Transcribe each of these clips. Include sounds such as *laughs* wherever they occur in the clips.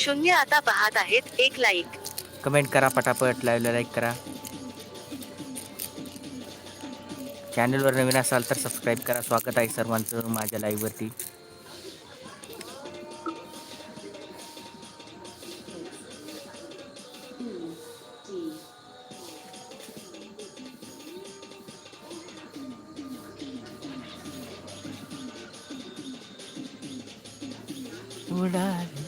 शून्य आता पाहत आहेत एक लाईक कमेंट करा पटापट लाईव्हला लाईक करा. चॅनलवर नवीन असाल तर सबस्क्राईब करा. स्वागत आहे सर्वांचं माझ्या लाईव्हवरती उडाली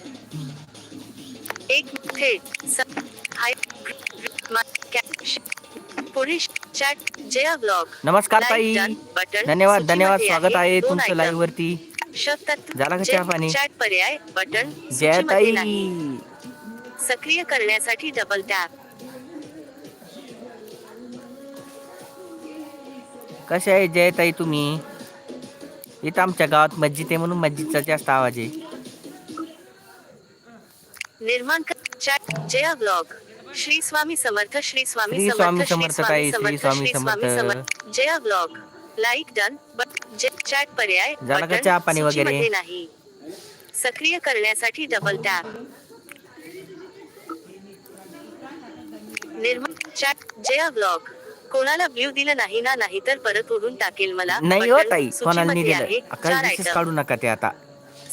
एक नमस्कार ताई. धन्यवाद धन्यवाद स्वागत आहे दोन तुमचं item. लाईव्ह वरती झाला का चहा पाणी? पर्याय बटन जय ताई. सक्रिय करण्यासाठी डबल टॅप कसे आहे जय ताई तुम्ही इथं आमच्या गावात मस्जिद आहे म्हणून मस्जिदचा जास्त आवाज आहे निर्माण chat Jaya blog Shri Swami Samarth Shri Swami Samarth Swami Shri Samarth Swami Samarth Swami Shri Swami Samarth. Jaya blog like done but chat पर्याय बटन? सूचीमध्ये नाही सक्रिय करण्यासाठी डबल टॅप निर्माण चॅट जया ब्लॉग कोणाला ब्ल्यू दिलं नाही ना नाही तर परत उडून टाकेल मला नाही हो बटन ताई कोणाला नाही. दिलं. काढू नका ते आता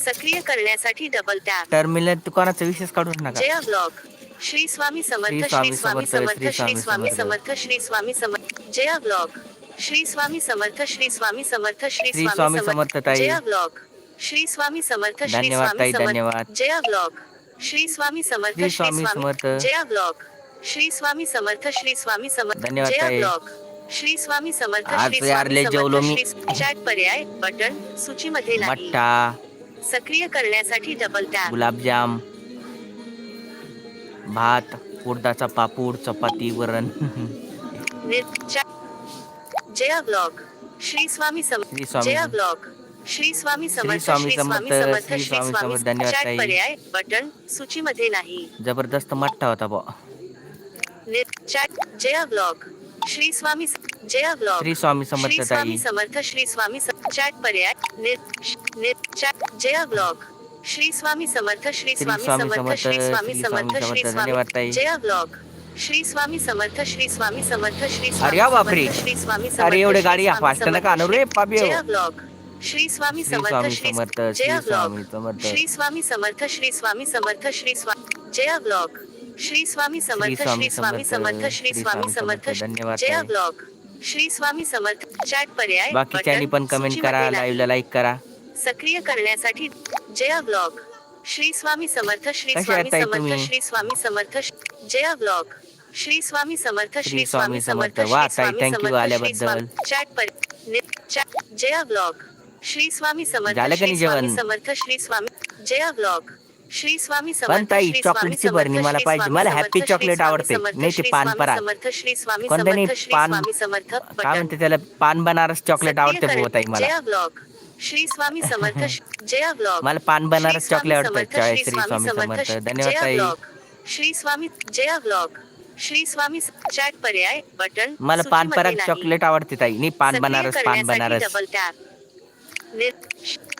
सक्रिय करण्यासाठी डबल टॅप टर्मिनल दुकानाचा विशेष काढू नका Jaya blog Shri Swami Samarth Shri Swami Samarth, Shri Swami Samarth. Shri Swami Samarth Jaya blog Shri Swami Samarth Shri Swami Samarth Shri Swami Samarth. Jaya blog Shri Swami Samarth Shri Swami Samarth. Jaya blog Shri Swami Samarth Shri Swami Samarth. Jaya blog Shri Swami Samarth Shri Swami Samarth Jaya. Blog Shri Swami Samarth Shri Swami Samarth. Shri chat पर्याय button सूचीमध्ये नाही सक्रिय करण्यासाठी double tap गुलाबजाम भात उडदाचा पापूड चपाती वरण. जया ब्लॉग. श्री स्वामी श्री स्वामी जया ब्लॉग. श्री स्वामी समर्थ स्वामी श्री स्वामी समर्थ, श्री स्वामी समर्थ. धन्यवाद चॅट ताई. पर्याय बटन सूचीमध्ये नाही. जबरदस्त मट्टा होता बा. Chat Jaya blog. Shri Swami Jaya blog. Shri Swami Samarth Shri Swami ताई. समर्थ श्री स्वामी चॅट पर्याय श- निर- chat Jaya blog Shri Swami Samarth Shri Swami Swami Samarth Shri Swami Samarth Shri. Swami. Jaya blog Shri Swami Samarth Shri Swami Samarth Shri Swami बापरे. समर्थ, श्री स्वामी अरे समर्थ, एवढे श्री गाडी स्वामी fast Samarth, नका आणू रे blog Shri Swami Shri Samarth Swami Shri Samarth Shri Jaya blog Swami Samarth Shri Swami Samarth Shri Swami Samarth Shri Swami Jaya blog Shri Swami Samarth Shri Swami Samarth, Shri Swami Samarth Jaya. Blog Shri Swami Samarth chat पर्याय button पण comment करा. लाईव्हला like करा सक्रिय करण्यासाठी Jaya blog Shri Swami Samarth Shri Swami Samarth? Shri Swami Samarth Jaya blog Shri Swami Samarth Shri Swami Samarth Shri Swami Samarth, chat पर Jaya blog Shri Swami Samarth Shri Swami? Samarth Shri Swami Jaya blog Shri Swami Samarth Shri चॉकलेटची मला पाहिजे. मला हॅपी चॉकलेट आवडते. नाही ते पान. समर्थ श्री स्वामी नाही, समर्थ पान- काय म्हणते त्याला पान बनारस चॉकलेट आवडते ताई मला जया ब्लॉग श्री स्वामी समर्थ *laughs* जया ब्लॉग. मला पान बनारस चॉकलेट आवडतं श्री स्वामी समर्थ धन्यवाद जया ताई. Blog. Shri Swami Jaya blog. Shri Swami chat पर्याय बटन मला पान पराग. चॉकलेट आवडते ताई. नाही पान बनारस पान बनारस. डबल टॅप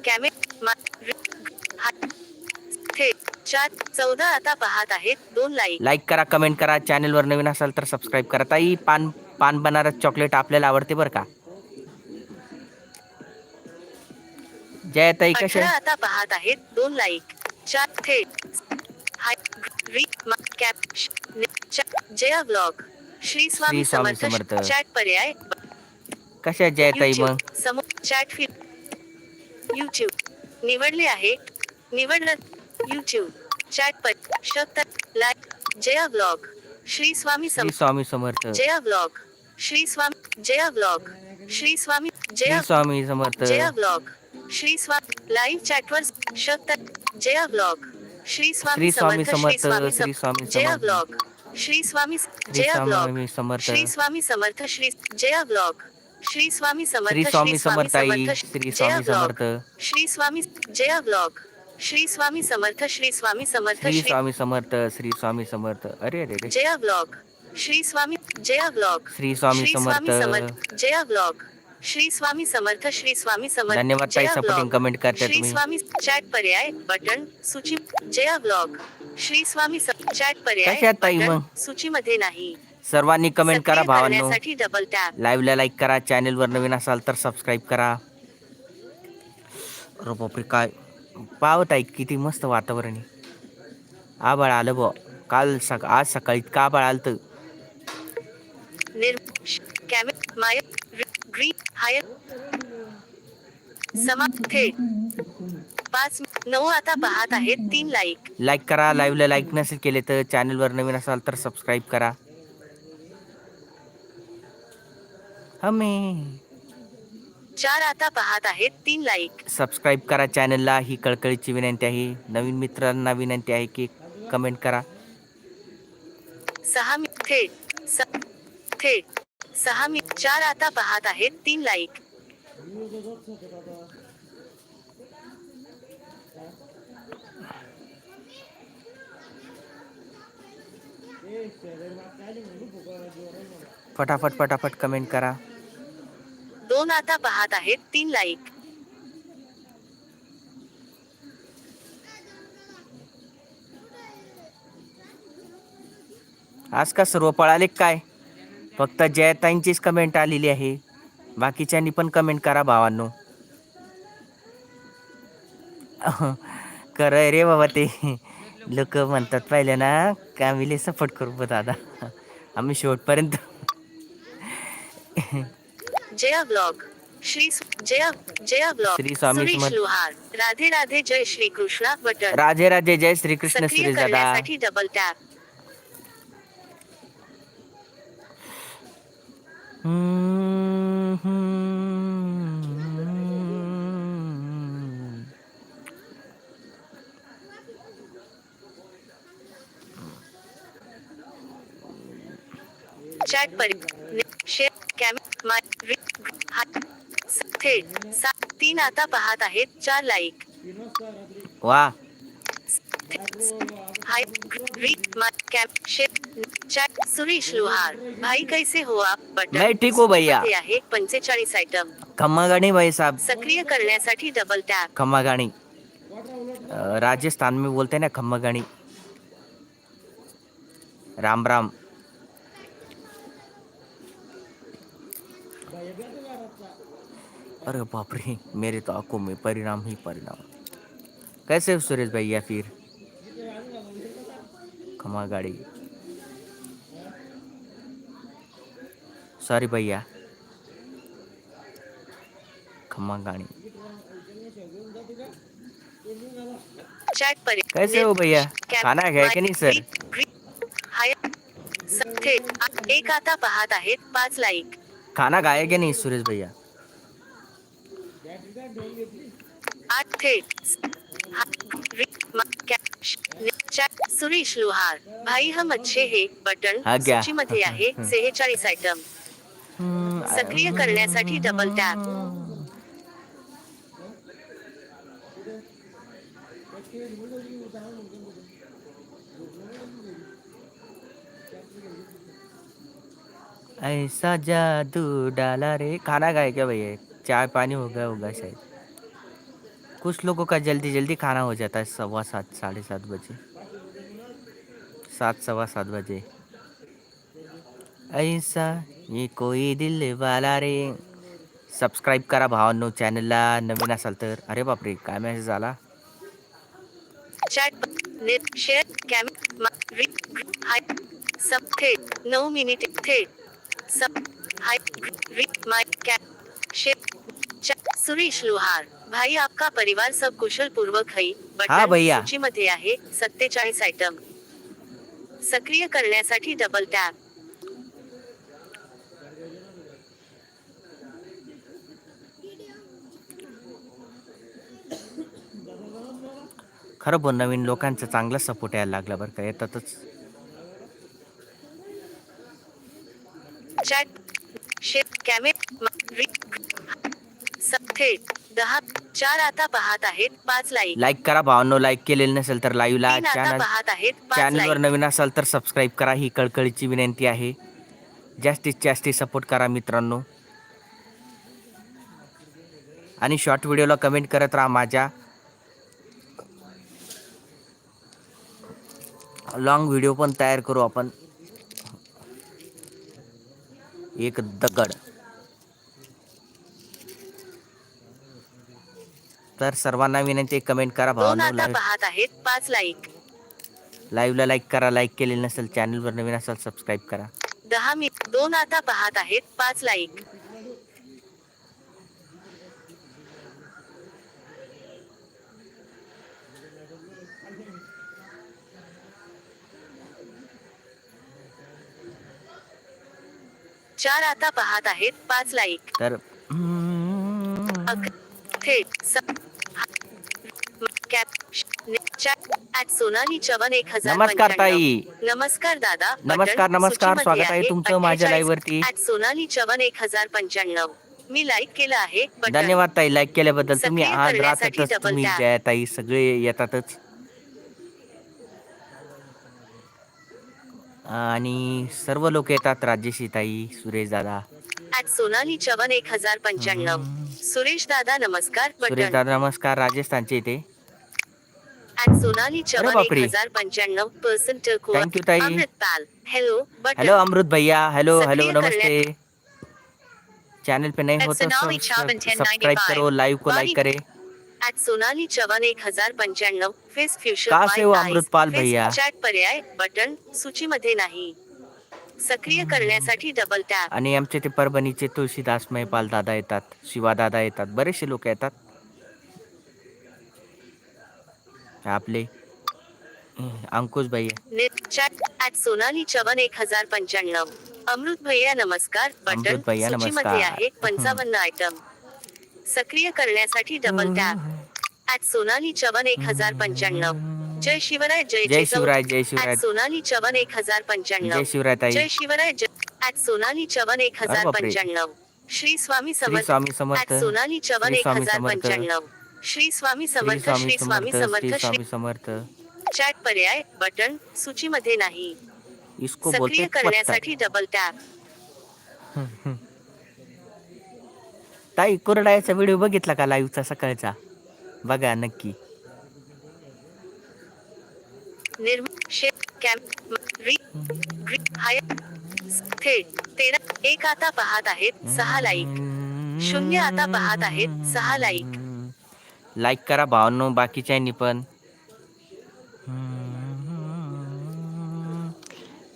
कॅमे चार चौदा आता पाहत आहेत. दोन लाईक लाईक करा कमेंट करा. चॅनलवर नवीन असाल तर सबस्क्राईब करा ताई. पान पान बनारस चॉकलेट आपल्याला आवडते बरं का? जय ताई अठरा आता पाहत आहेत. दोन लाईक चार थेट. Hi cap Jaya blog Shri Swami Samarth. Chat पर्याय. कशा जय ताई मग? समोर चॅट फीड युट्यूब निवडले आहे. निवडलं. युट्यूब चॅट पर. शब्द like Jaya blog Shri Swami Swami Samarth. Jaya blog Shri Swami Jaya blog Shri Swami Jaya Swami Samarth. Jaya blog Shri Swami live चॅटवर शब्द Jaya blog. Shri Swami Samarth Shri Swami Shri Jaya Samarth. Blog. Shri Swami Jaya blog. Swami Samarth. Shri Swami Samarth Shri Jaya blog. Shri Swami Samarth Shri Swami Samarth Samarth, Shri Jaya Swami Samarth. Shri Swami Jaya blog. Shri Swami Samarth Shri Swami Samarth Shri Swami Samarth Shri Swami Samarth. अरे अरे Jaya blog. Shri Swami Jaya blog. Shri Swami Samarth. Samarth Jaya blog. Shri Swami Samarth Shri Swami Samarth. धन्यवाद ताई supporting. Comment करते श्री तुम्ही. स्वामी chat पर्याय button सूची Jaya blog Shri Swami chat पर्याय कशात ताई बटन मग? सूचीमध्ये नाही. सर्वांनी कमेंट करा सक्रिय भावांनो. करण्यासाठी डबल टॅप लाईव्हला लाईक करा चॅनेलवर नवीन असाल तर सबस्क्राईब करा. अरे बापरे काय? पावत आहे किती मस्त वातावरण आहे. आबाळ आलं बो काल सक आज सकाळी इतकं आबाळ आलं तर निर कॅमे माय ग्रीन हाय समा थेट पाच नऊ आता पाहत आहेत तीन लाईक लाईक करा लाईव्हला लाईक नसेल केले तर चॅनलवर नवीन असाल तर सबस्क्राईब करा. हमे. चार आता पाहत आहेत तीन लाईक सबस्क्राईब करा चॅनलला ही कळकळीची विनंती आहे. नवीन मित्रांना विनंती आहे की कमेंट करा. सहा मी थेट स- थेट सहा मी चार आता पाहत आहेत तीन लाईक फटाफट फटाफट कमेंट करा. दोन आता पाहत आहेत तीन लाईक आज का सर्व पळाले काय? फक्त जयताईंचीच कमेंट आलेली आहे. बाकीच्यांनी पण कमेंट करा भावांनो. खरं रे बाबा ते. लोक म्हणतात पाहिले ना का आम्ही सपोर्ट करू बा दादा. आम्ही शेवटपर्यंत. जया ब्लॉग. श्री जया जया ब्लॉग. श्री स्वामी राधे राधे जय श्री कृष्णा बटन. राधे राधे जय श्रीकृष्ण सक्रिय सुरेश दादा. Double tap hmm, hmm. Chat पर शेअर कॅम माय रि- थेट सात तीन आता पाहत आहेत चार लाईक. वा. Hi my cam share chat Suresh Lohar भाई कैसे हो आप? बटन मैं ठीक हूँ भैया. आहे पंचेचाळीस आयटम खम्मा गाणी भाई साहब। सक्रिय करण्यासाठी डबल टॅप खम्मा गाणी अ, राजस्थान में बोलते हैं ना खम्मा गाणी राम राम। अरे बाप रे मेरे तो आंखों में परिणाम ही परिणाम। कैसे हो सुरेश भैया फिर? खमा गाड़ी सॉरी भैया खम्मा गाड़ी कैसे हो भैया? कॅम- खाना है कि नहीं सर एक आता पाहत आहेत पाच लाईक खाना खाया कि नहीं सुरेश भैया? आठ थेट. सुरेश लोहार भाई हम अच्छे हे बटन हा? सूचीमध्ये आहे सेहेचाळीस आयटम हम्म, सक्रिय करण्यासाठी डबल टॅप ऐसा जादू डाला रे। खाना खाए क्या भैया? चाय पानी हो गया होगा शायद। कुछ लोगों का जल्दी जल्दी खाना हो जाता है सवा सात साढ़े सात बजे। सात सवा सात बजे। ऐसा ये कोई दिल वाला रे। सबस्क्राईब करा भावांनो चॅनलला नवीन असाल तर. अरे बापरे काय मेसेज आला? Chat net share cam hi सब थेट नऊ मिनिट थेट सब हाय ग्री- रि- my cam chat Suresh Lohar भाई आपका परिवार सब कुशल पूर्वक है हाँ भैया. सूचीमध्ये आहे सत्तेचाळीस आयटम सक्रिय करण्यासाठी डबल टॅप खरं पण नवीन लोकांचा चांगला सपोर्ट यायला लागला बरं का येतातच. चॅट शेअर कॅमे मा- रि- सब थेट दहा चार आता पाहत आहेत पाच लाईक लाईक करा भावांनो लाईक केलेलं नसेल तर लाईव्हला तीन आता चॅनल पाहत आहेत पाच चॅनलवर लाईक नवीन असाल तर सबस्क्राईब करा ही कळकळीची विनंती आहे. जास्तीत जास्त सपोर्ट करा मित्रांनो. आणि शॉर्ट व्हिडिओला कमेंट करत राहा माझ्या. लॉंग व्हिडिओ पण तयार करू आपण. एक दगड. तर सर्वांना विनंती कमेंट करा दोन भावांनो. आता पाहत आहेत पाच लाईक लाईव्हला लाईक करा लाईक केलेलं नसेल चॅनलवर नवीन असाल सबस्क्राईब करा. दहा मी दोन आता पाहत आहेत पाच लाईक चार आता पाहत आहेत पाच लाईक तर अक- थेट स- हा- म- कॅप श- ने- चॅट ॲट सोनाली चवन एक हजार नमस्कार पंच्याण्णव. ताई नमस्कार दादा. नमस्कार, नमस्कार. स्वागत आहे तुमचं माझ्या 48 live वरती. सोनाली चवन एक हजार पंच्याण्णव. मी लाईक केलं आहे धन्यवाद ताई. लाईक केल्याबद्दल तुम्ही आज राहतातच तुम्ही ताई सगळे येतातच. आणि सर्व लोक येतात राजेशी ताई सुरेश दादा. सोनाली चवन एक हजार पंच्याण्णव. सुरेश दादा नमस्कार. सुरेश दादा नमस्कार. राजस्थानचे इथे. ॲट सोनाली चवन एक बापरे. हज़ार पंच्याण्णव पर्सेंट Thank you, ताई. Amrit Pal. Hello button hello Amrit भैया। हेलो हेलो नमस्ते। चैनल पे नए हो तो Sonali Chavan 1095. सब्सक्राइब करो लाइव को लाइक करे। सोनाली चवन एक हज़ार पंच्याण्णव फेस फ्युचर कहाँ से अमृतपाल भैया? चॅट पर्याय बटन सूचीमध्ये नाही। सक्रिय करण्यासाठी डबल टॅप आणि आमचे ते परभणीचे तुळशीदास महिपाल दादा येतात शिवा दादा येतात बरेचसे लोक येतात। आपले. अंकुश ॲट सोनाली चवन एक हजार पंच्याण्णव. अमृत भैया नमस्कार. बटन अमृत भैया, नमस्कार. आहे पंचावन्न आयटम सक्रिय करण्यासाठी double tap at Sonali Chavan एक हजार पंच्याण्णव. जय शिवराय जय जय. शिवराय जय शिवराय. सोनाली चवन एक हजार पंच्याण्णव. जय शिवराय जय शिवराय ॲट सोनाली चवन एक हजार. पंच्याण्णव. श्री स्वामी समर्थ. सोनाली चवन एक हजार. पंच्याण्णव. श्री स्वामी समर्थ श्री स्वामी समर्थ श्री समर्थ. चॅट पर्याय बटन सूचीमध्ये नाही. इसको सक्रिय करण्यासाठी डबल टॅप ताई कोरडायचा व्हिडिओ बघितला का लाईव्हचा सकाळचा? बघा नक्की. एक आता पाहत आहेत सहा लाईक शून्य आता पाहत आहेत सहा लाईक लाईक करा भावांनो बाकीच्यांनी पण.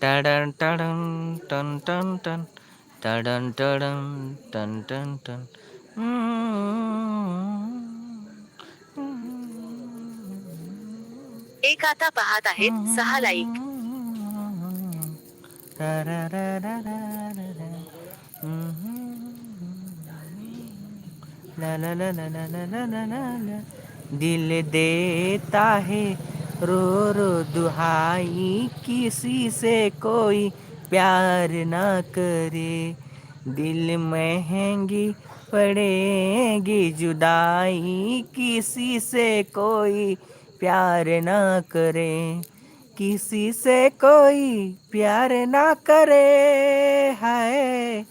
टडन टडन टन टन टन टडन टडन टन टन टन एक आता पाहत आहेत सहा लाईक ला ला ला ला ला ला ला ला ला. दिल देता है रो रो दुहाई, किसी से कोई प्यार ना करे। दिल महँगी पड़ेगी जुदाई, किसी से कोई प्यार ना करे। किसी से कोई प्यार ना करे है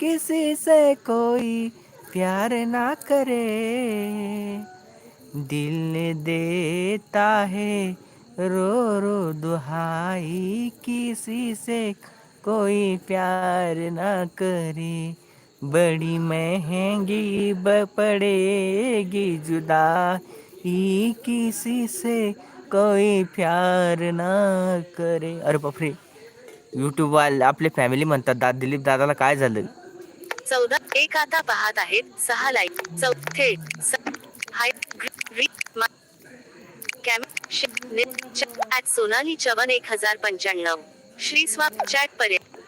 किसी से कोई प्यार ना करे, दिल देता है रो रो दुहाई, किसी से कोई प्यार ना करे। बड़ी महँगी ब पड़ेगी जुदाई, किसी से कोई प्यार ना करे। अरे बापरे यूट्यूब वाले, आपले फॅमिली म्हणतात दा दिलीप दादाला झालं? चौदा एक आता पाहत आहेत सहा लाईक चौ थेट स- हाय ग्री- री मा- कॅम शे ने च- ॲट सोनाली चवन एक हजार पंच्याण्णव. श्री स्वाम चॅट पर्याय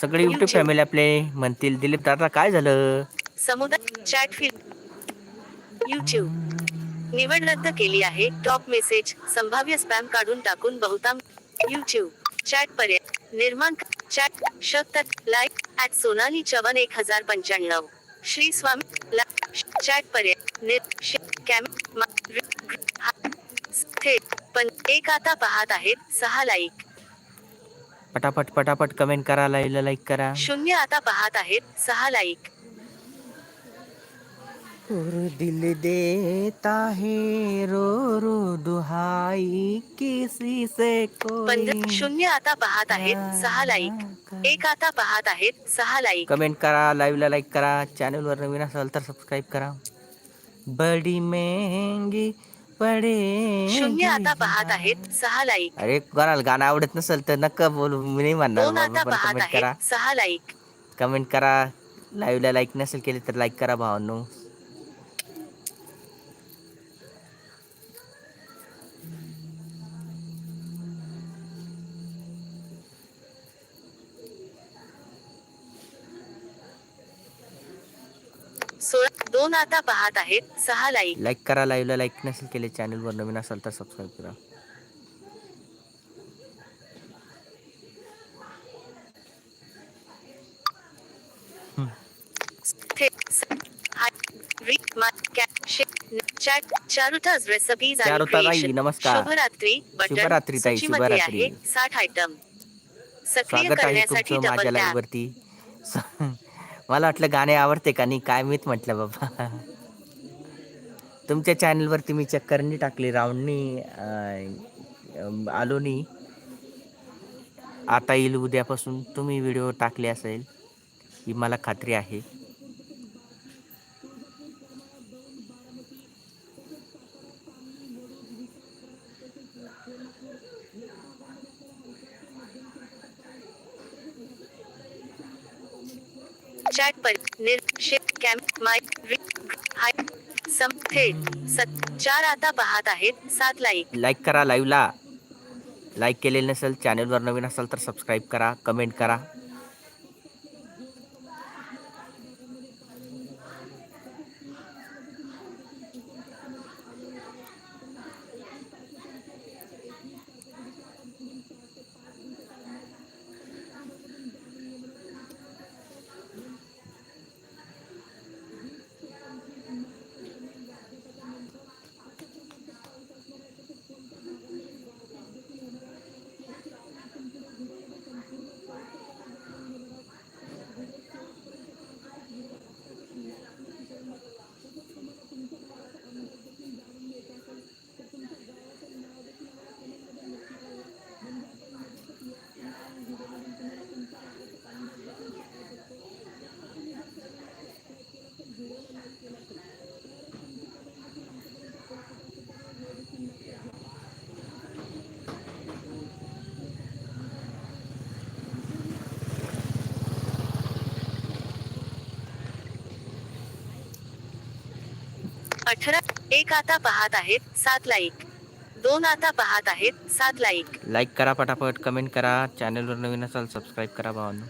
सगळे यूट्यूब YouTube. फॅमिली आपले म्हणतील दिलीप दादा काय झालं? समुदाय चॅट फील्ड युट्यूब निवड रद्द केली आहे टॉप मेसेज संभाव्य स्पॅम काढून टाकून बहुतांश युट्यूब चॅट पर्याय निर्माण चॅट शब्द लाईक ॲट सोनाली चवन एक हजार पंच्याण्णव. श्री स्वामी चॅट पर्याय थेट पण एक आता पाहत आहेत सहा लाईक पटापट पटापट कमेंट करा लाईव्हला लाईक करा. शून्य आता पाहत आहेत सहा लाईक और दिल देता है रो रो दुहाई किसी से कोई शून्य आता पाहत आहेत सहा लाईक. एक आता पाहत आहेत सहा लाईक. कमेंट करा लाईव्हला लाईक करा चॅनलवर नवीन असाल तर सबस्क्राईब करा. बडी महंगी पडे शून्य आता पाहत आहेत सहा लाईक. अरे कोणाला गाणं आवडत नसेल तर नका बोलू मी नाही म्हणणार. दोन आता पाहत कमेंट करा. आहेत सहा लाईक. कमेंट करा. लाईव्हला लाईक नसेल केले तर लाईक करा भावांनो. सोळा दोन आता पाहत आहेत. सहा लाईक लाईक करा लाईव्हला लाईक नसेल केले चॅनलवर नवीन असाल तर सबस्क्राईब करा. शुभरात्री शुभरात्री ताई, शुभरात्री. साठ आयटम सक्रिय करण्यासाठी माझ्या लाईव्ह वरती. मला वाटलं गाणे आवडते का नाही काय मीच म्हटलं बाबा. तुमच्या चॅनलवरती मी चक्करनी टाकली राऊंडनी आलो नी आता येईल उद्यापासून तुम्ही व्हिडिओ टाकले असेल ही मला खात्री आहे. चॅट पर निर कॅम्प माय हाय सम थेट सत चार आता पाहत आहेत सात लाईक लाईक करा लाईव्हला लाईक केलेलं नसेल चॅनलवर नवीन असाल तर सबस्क्राईब करा कमेंट करा. अठरा एक आता पाहत आहेत सात लाईक. दोन आता पाहत आहेत सात लाईक. लाईक करा पटापट कमेंट करा. चॅनलवर नवीन असाल सबस्क्राईब करा भावांनो.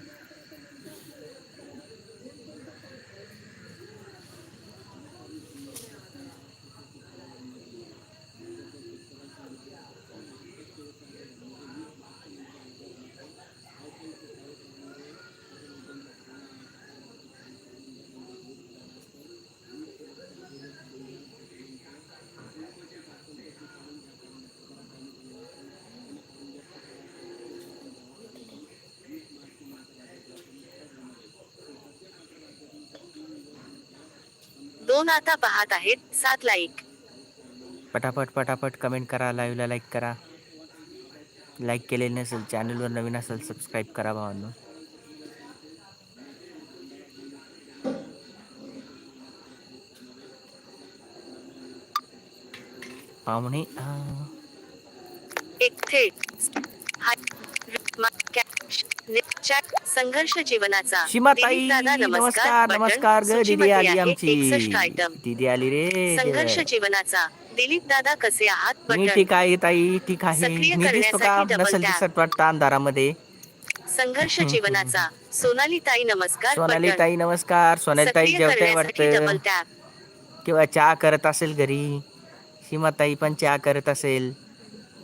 दोन आता पाहत आहेत. सात लाईक पटापट पटापट कमेंट करा लाईव्हला लाईक करा. लाईक केलेलं नसेल चॅनलवर नवीन असेल सबस्क्राईब करा भावांनो. पाहुणे एक थेट हाय री मा कॅ श- नि- चॅट संघर्ष जीवनाचा सीमाताई नमस्कार. नमस्कार ग दीदी आली आमची. 61 आयटम दीदी आली रे संघर्ष जीवनाचा दिलीप दादा कसे आहात? मी ठीक आहे ताई ठीक आहे. मी दिसतो का? नसेल. दिसत वाटतं अंधारामध्ये. संघर्ष *laughs* जीवनाचा. सोनाली ताई नमस्कार. सोनाली ताई नमस्कार. सोनाली ताई डबल वाटतं? किंवा चहा करत असेल घरी? सीमाताई पण चहा करत असेल.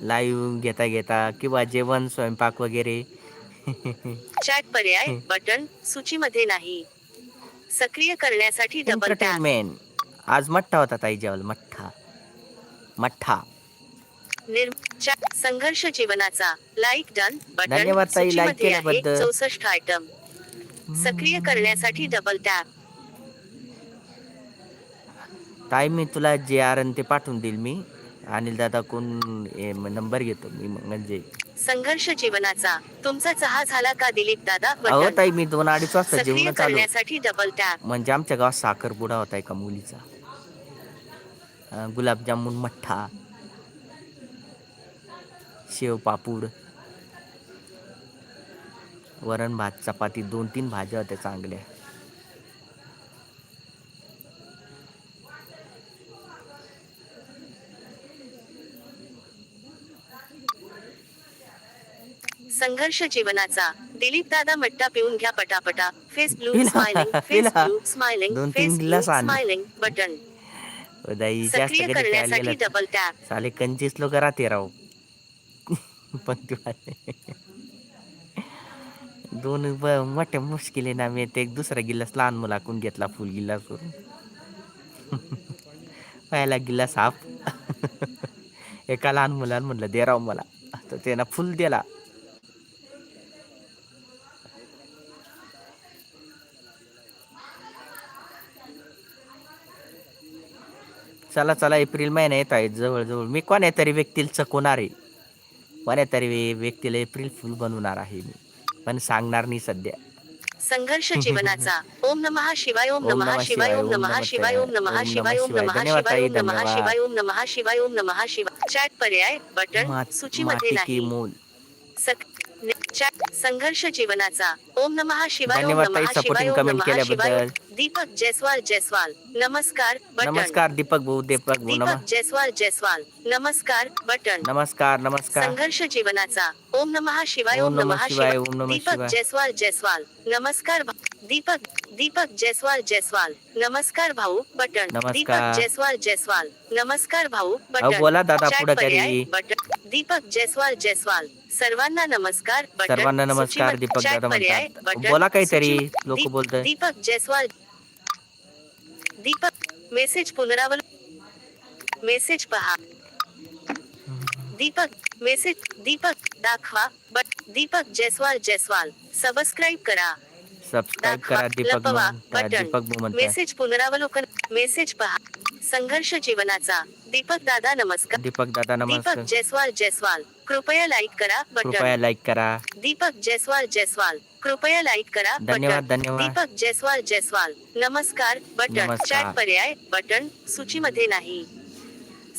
लाईव्ह घेता घेता किंवा जेवण स्वयंपाक वगैरे. चॅट पर्याय बटन सूचीमध्ये नाही. सक्रिय करण्यासाठी डबल टॅप एंटरटेनमेंट आज मठ्ठा होता ताई जेवल मठ्ठा. मठ्ठा. संघर्ष जीवनाचा. लाईक डन बटन धन्यवाद ताई, like सूचीमध्ये आहे केल्याबद्दल. चौसष्ट आयटम सक्रिय करण्यासाठी डबल टॅप ताई मी तुला जे आर ते पाठवून देईल मी. अनिल दादा कोण नंबर घेतो मी मग म्हणजे संघर्ष जीवनाचा. तुमचा चहा झाला का दिलीप दादा? अहो ताई मी दोन अडीच वाजता जेवण चालू करण्यासाठी डबल टॅप म्हणजे आमच्या गावात साखरपुडा होता एका मुलीचा. अं, गुलाबजामुन मठ्ठा. शेव पापूड. वरण भात चपाती दोन तीन भाज्या होत्या चांगल्या. संघर्ष जीवनाचा. दिलीप दादा मट्टा पिऊन घ्या पटापटा. Face blue smiling face. Blue smiling face blue. Smiling button सक्रिय करण्यासाठी डबल टॅप साले कंचीस लोक राहते राव. पंक्तीवाले दोन मोठ्या मुश्किले ना मी ते एक दुसरा गिलास लहान मुलाकून घेतला फुल गिलास पहिला गिलास हाफ. एका लहान मुलानं म्हणलं दे राव मला. तर त्यानं फुल दिला. चला चला एप्रिल महिना येत आहे जवळजवळ. मी कोण्या तरी व्यक्तीला चकवणार आहे. कोण्या तरी व्यक्तीला एप्रिल फुल बनवणार आहे मी. पण सांगणार नाही सध्या. संघर्ष *laughs* जीवनाचा. ओम नमः शिवाय ओम नमः शिवाय ओम नमः शिवाय ओम नमः शिवाय. ओम नमः शिवाय ओम नमः शिवाय ओम नमः शिवाय ओम नमः शिवाय. चॅट पर्याय बटन सूचीमध्ये नाही. मूल. संघर्ष जीवनाचा. ओम नमः शिवाय ओम धन्यवाद ताई, नमः शिवाय supporting ओम comment नमः शिवाय. केल्याबद्दल. दीपक जयस्वाल जयस्वाल. नमस्कार बटन. नमस्कार दीपक भाऊ दीपक भाऊ दीपक जयस्वाल जयस्वाल. नमस्कार बटन. नमस्कार नमस्कार. संघर्ष जीवनाचा. ओम नमः शिवाय ओम नमः शिवाय, ओम नमः दीपक शिवाय. जयस्वाल जयस्वाल. नमस्कार भा- दीपक दीपक जयस्वाल जयस्वाल. नमस्कार भाऊ बटन. नमस्कार. दीपक जयस्वाल जयस्वाल. नमस्कार भाऊ बटन. बोला दादा पुढं पर्याय, तरी. बटन. दीपक जयस्वाल जयस्वाल. सर्वांना नमस्कार. सर्वांना नमस्कार, दीपक दादा म्हणतात. बोला काहीतरी, लोकं दीपक जयस्वाल. दीपक मेसेज पुनरावल मेसेज पहा. दीपक मेसेज दीपक दाखवा बट दीपक जयस्वाल जयस्वाल. सबस्क्राईब करा. सबस्क्राईब करा दीपक दीपक मेसेज पुनरावलोकन मेसेज पहा. संघर्ष जीवनाचा. दीपक दादा नमस्कार. दीपक दादा नमस्कार. दीपक जयस्वाल जयस्वाल. कृपया लाईक करा कृपया बटन लाईक करा. दीपक जयस्वाल जयस्वाल. कृपया लाईक करा धन्यवाद, बटन. धन्यवाद. दीपक जयस्वाल जयस्वाल. नमस्कार बटन. नमस्कार. चॅट पर्याय बटन. सूचीमध्ये नाही.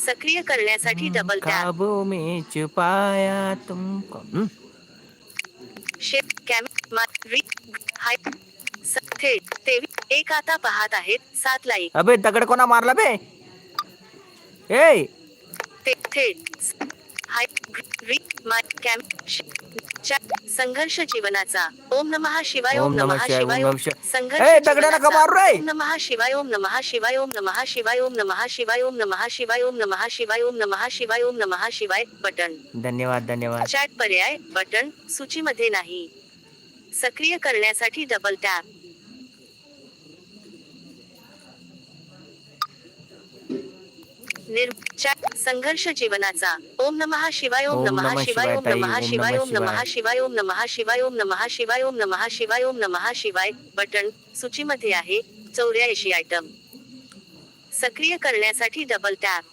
सक्रिय करण्यासाठी डबल टॅप खाबो में छुपाया तुमको. हम्म? शेप कॅम री हाय स- थेट तेवी एक आता पाहत आहेत सात लाईक अबे दगड कोणा मारला बे? ए! ते थेट स- हाय संघर्ष जीवनाचा ओम नमः शिवाय ओम नमः शिवाय ओम संघर्ष? ओम नमः शिवाय ओम नमः शिवाय ओम नमः शिवाय ओम नमः शिवाय ओम नमः शिवाय ओम नमः शिवाय ओम नमः शिवाय ओम नमः शिवाय बटन धन्यवाद धन्यवाद चॅट पर्याय बटन सूचीमध्ये नाही सक्रिय करण्यासाठी डबल टॅप संघर्ष जीवनाचा. ओम नमः शिवाय ओम नमः शिवाय ओम नमः शिवाय ओम नमः शिवाय. ओम नमः शिवाय ओम नमः शिवाय ओम नमः शिवाय ओम नमः शिवाय बटन सूचीमध्ये आहे चौऱ्याऐंशी आयटम सक्रिय करण्यासाठी डबल टॅप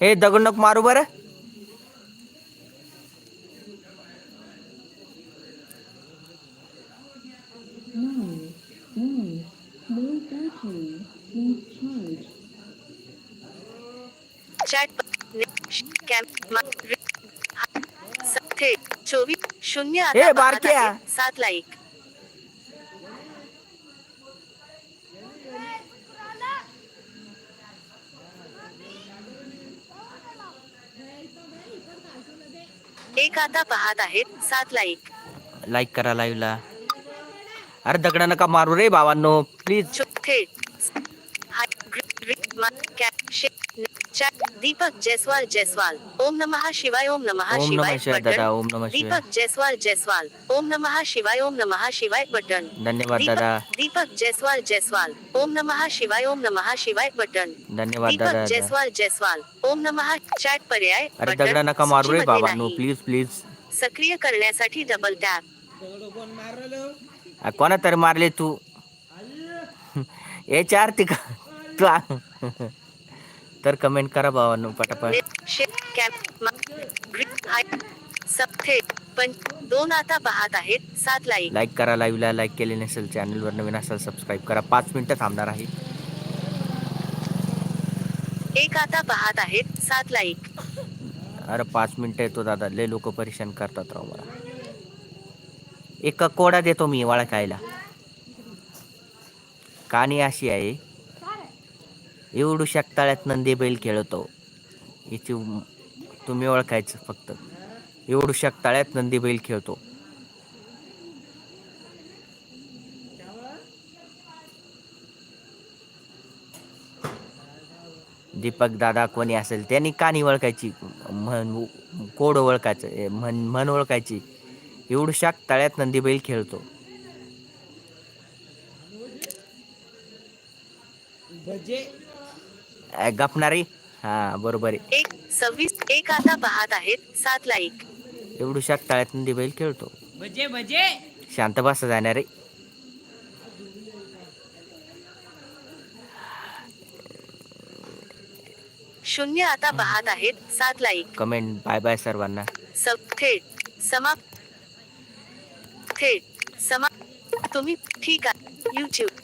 हे दगड नको मारू बरं Nine, nine, no battery, please charge. Chat cam मा- रि- हा- स- थेट चोवीस शून्य. सात लाईक एक. आता पाहत आहेत सात लाईक लाईक करा लाईव्हला अरे दगड नका मारू रे भावांनो प्लीज थेट हाय ग्र- रि- मा- कॅप शे- न- चॅट दीपक जयस्वाल जयस्वाल। ओम नमः शिवाय ओम नमः शिवाय दादा ओम नमः दीपक जयस्वाल जयस्वाल। ओम नमः शिवाय ओम नमः शिवाय बटन। धन्यवाद दीपक दादा। दीपक जयस्वाल जयस्वाल। ओम नमः शिवाय ओम नमः शिवाय बटन। धन्यवाद दीपक दादा जयस्वाल जयस्वाल। ओम नमः चॅट पर्याय अरे दगड नका मारू रे बाबांनो नाही. प्लीज प्लीज सक्रिय करण्यासाठी डबल टॅप कोणा तरी मारले तू? याच्या आरती का तू *laughs* तर कमेंट करा भावांनो पटापट. नेट पण दोन आता पाहत आहेत सात लाईक लाईक करा लाईव्हला लाईक केले नसेल चॅनलवर नवीन असाल सबस्क्राईब करा. पाच मिनिटं थांबणार आहे. एक आता पाहत आहेत सात लाईक अरे पाच मिनिटं येतो दादा. लय लोक परेशान करतात राव मला. एक कोडा देतो मी खायला कहाणी अशी आहे. एवढू तळ्यात नंदी बैल खेळतो. याची तुम्ही ओळखायचं फक्त. एवढू तळ्यात नंदी बैल खेळतो. दीपक दादा कोणी असेल त्यांनी कानी ओळखायची म्हण कोड ओळखायचं ए, म्हण म्हण ओळखायची. एवढू शाक तळ्यात नंदी बैल खेळतो. गपणारी? हा बरोबर आहे. एक सव्वीस एक आता पाहत आहेत सात लाईक एवढू शाक तळ्यात नंदी बैल खेळतो. भजे भजे. शांत बसा जाणार रे शून्य आता पाहत आहेत सात लाईक कमेंट बाय बाय सर्वांना. सब थेट समाप्त थेट समाप्त तुम्ही ठीक आहे युट्यूब